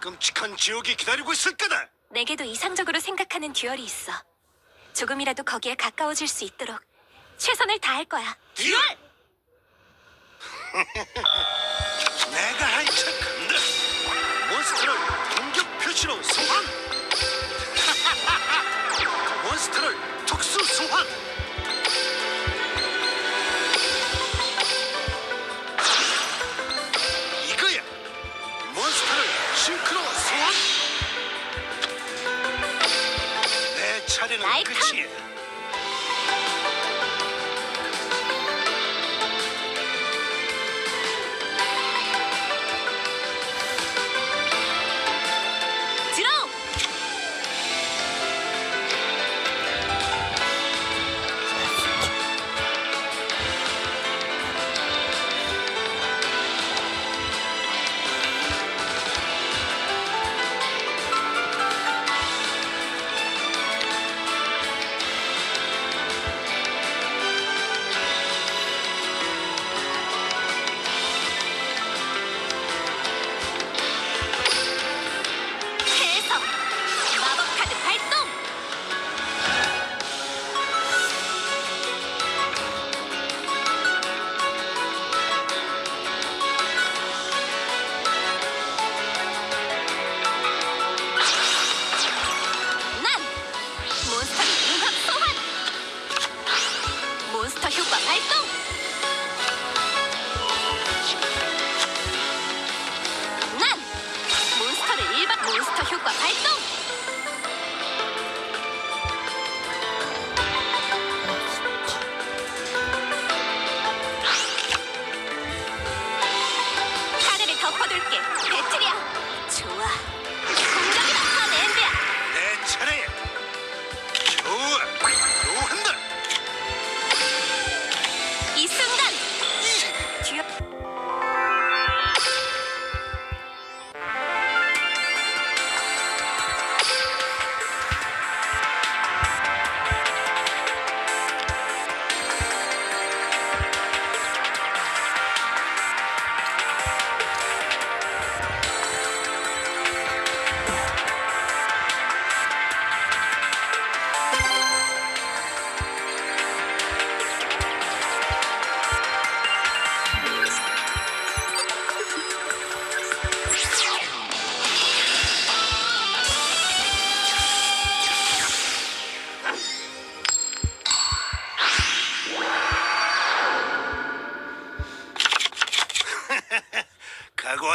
끔찍한 지옥이 기다리고 있을 거다. 내게도 이상적으로 생각하는 듀얼이 있어. 조금이라도 거기에 가까워질 수 있도록 최선을 다할 거야. 듀얼! 내가 한차 간다. 몬스터를 공격 표시로 소환. 몬스터를 특수 소환. 차례는! 끝이야.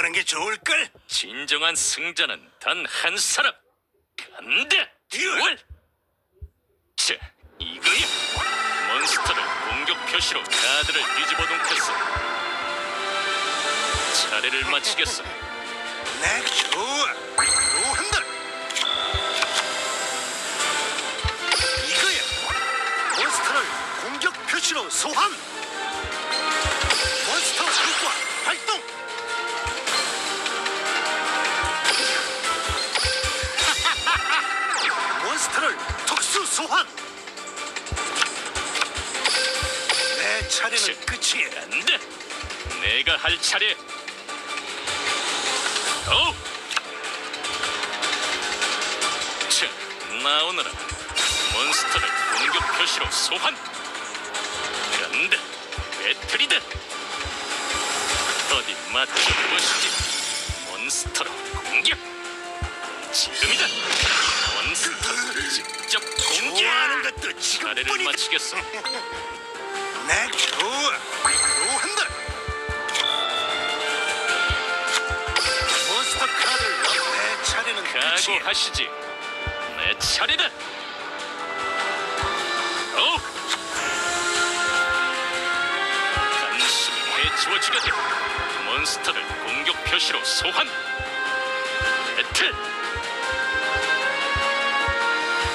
하는 게 좋을 걸. 진정한 승자는 단 한 사람 간다 듀얼 자 이거야 몬스터를 공격 표시로 카드를 뒤집어 놓겠어 차례를 마치겠어 내 좋아. 요한다. 이거야. 몬스터를 공격 표시로 소환. 내 차례는 끝이야. 간다 내가 할 차례. 오! 자 나오너라. 몬스터를 공격 표시로 소환. 간다 배틀이다 어디 맞춰보시지. 몬스터로 공격. 지금이다. 몬스터 직접 공격 좋아하는 것도 차례를 지금뿐이다. 마치겠어 내 좋아. 요한다. 몬스터 카드를. 내 차례는 끝이야. 각오하시지 내 차례다 오! 간신히 해치워지거든 몬스터를 공격 표시로 소환 배틀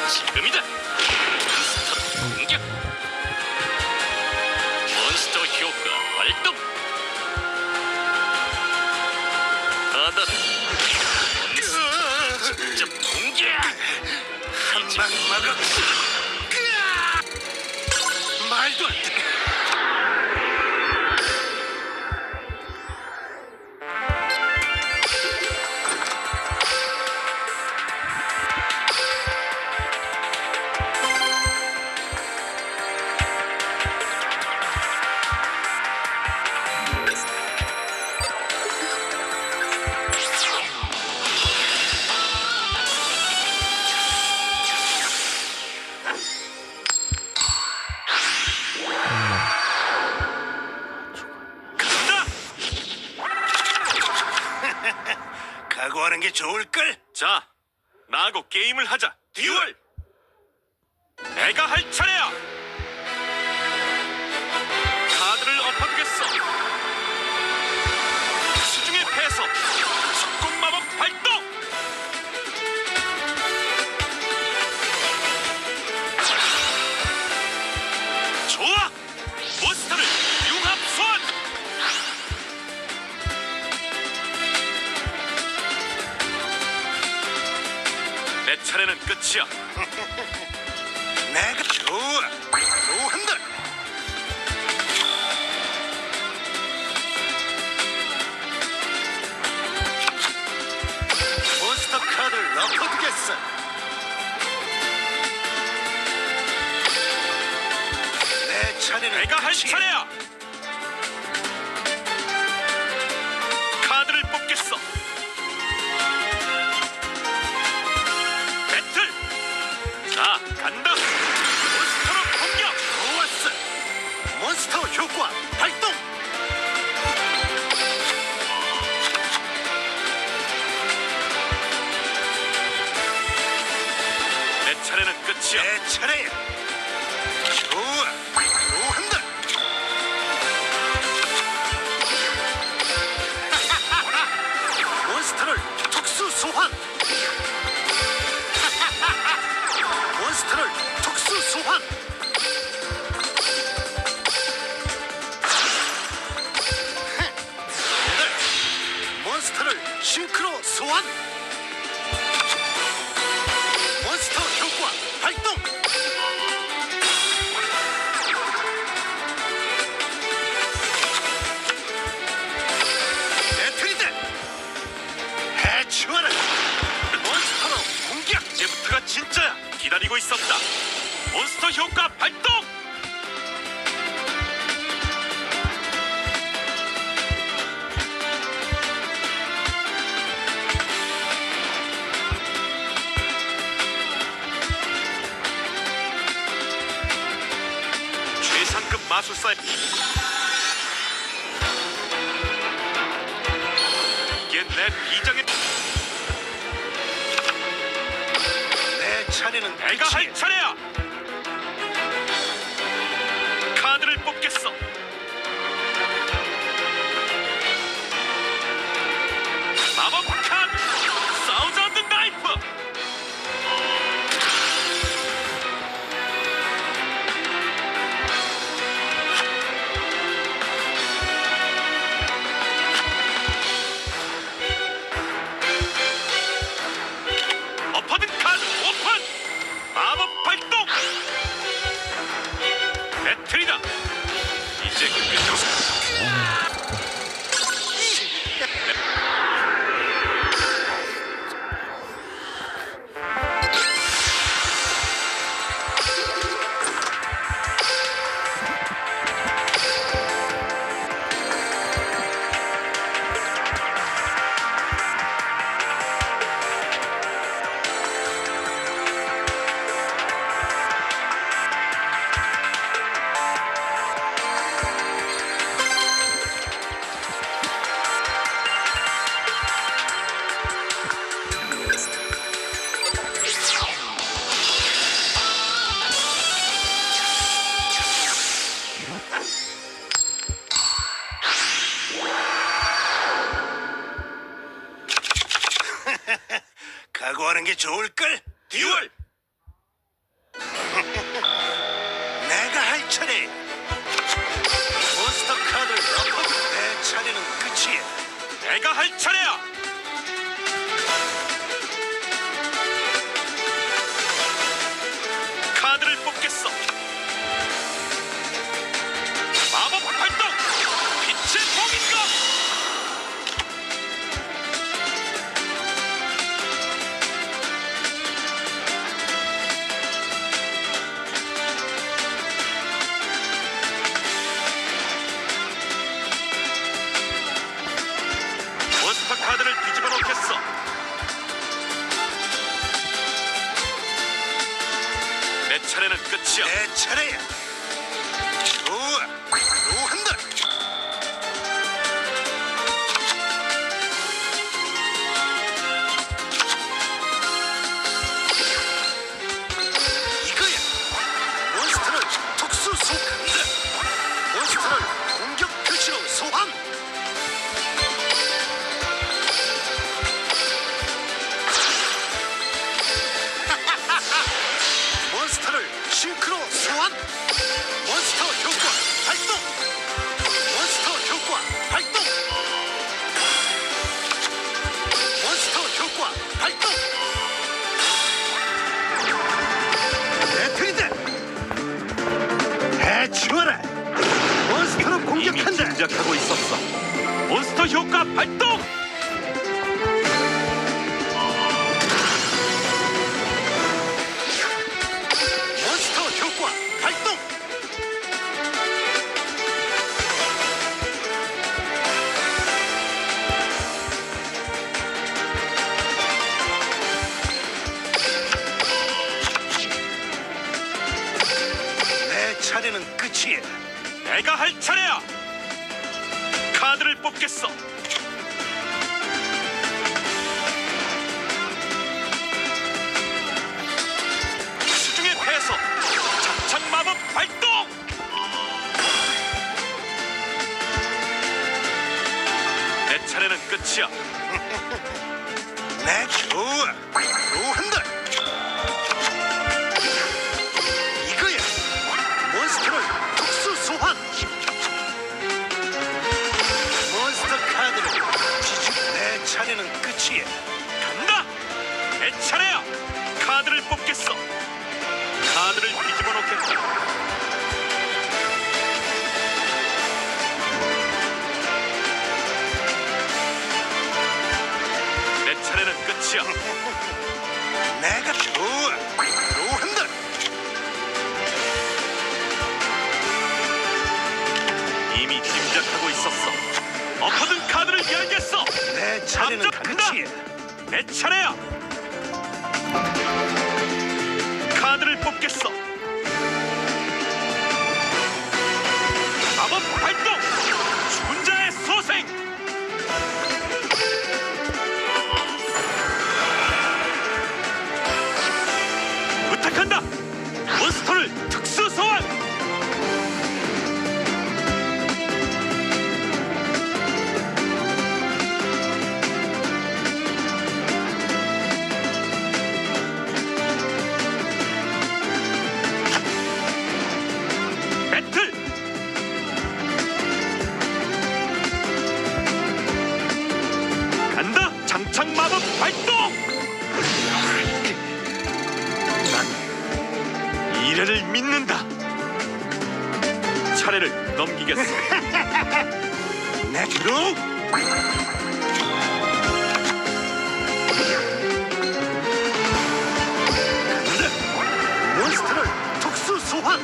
지금이다 막아. 말도 안 돼. 좋을걸? 자, 나하고 게임을 하자. 듀얼! 내가 할 차례야! 그렇죠. 내가 좋아. 좋아한다. 부스터 카드를 엎어두겠어. 내 차례는 내가 할 끝이야. 차례야. 캐릭터를 특수 소환. 네. 몬스터를 싱크로 소환. 버티고 있었다. 몬스터 효과 발동! 최상급 마술사의 하는 게 좋을걸? 듀얼 발 내 차례야. 미래를 믿는다. 차례를 넘기겠어. 내 주로 몬스터를 특수 소환.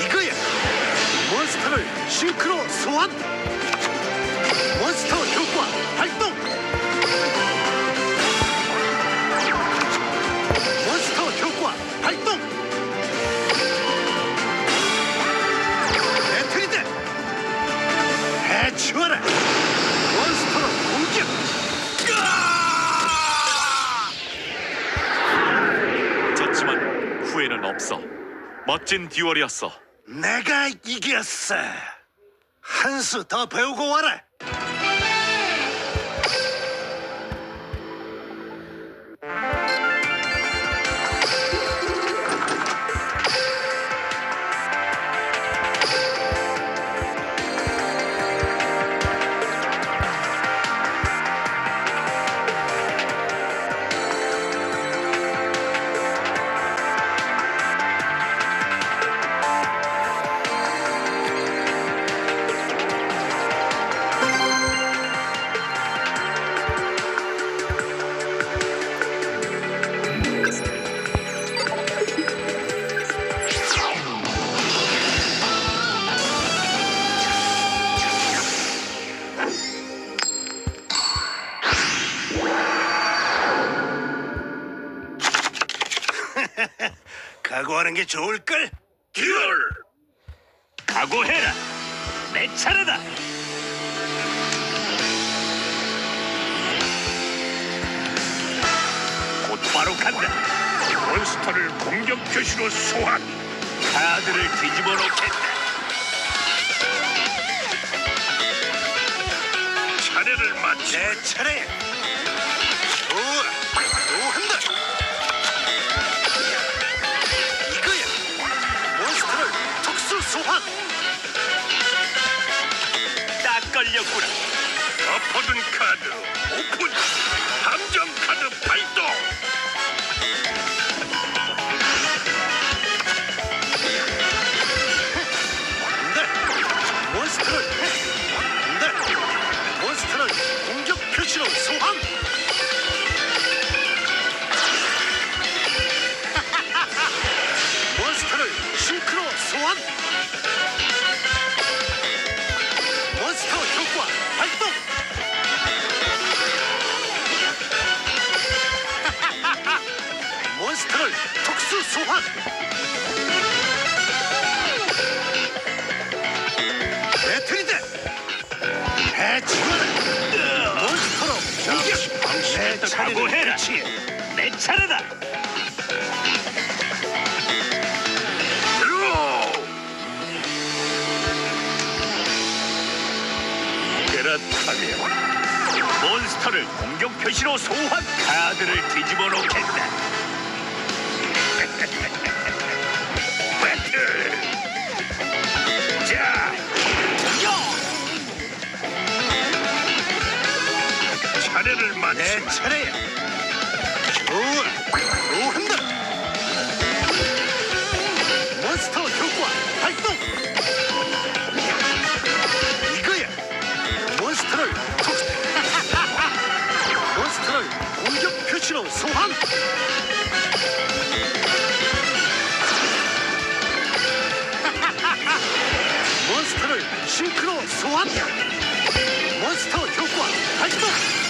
이거야. 몬스터를 싱크로 소환. 몬스터 효과 발동 멋진 듀얼이었어. 내가 이겼어 한 수 더 배우고 와라 각오하는 게 좋을걸 듀얼! 각오해라. 내 차례다. 곧바로 간다. 몬스터를 공격 표시로 소환. 카드를 뒤집어 놓겠다. 차례를 마치 내 차례 걸렸구나. 엎어둔 카드 오픈. 함정 카드 발동. 소환! 배틀이다! 해치워라 몬스터로 공격! 내 차례를 각오해라. 해치! 내 차례다. 그렇다면 몬스터를 공격 표시로 소환! 카드를 뒤집어 놓겠 내 마치마. 차례야 좋아 또 한다 몬스터 효과 발동 이거야 몬스터를 톡 몬스터를 공격 표시로 소환 몬스터를 싱크로 소환 몬스터 효과 발동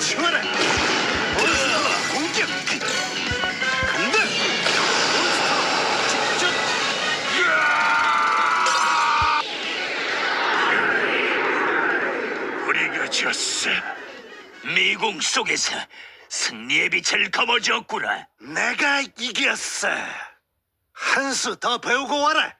치워라. 몬스터 공격. 간다. 몬스터 직접 우리가 졌어. 미궁 속에서 승리의 빛을 거머쥐었구나. 내가 이겼어. 한 수 더 배우고 와라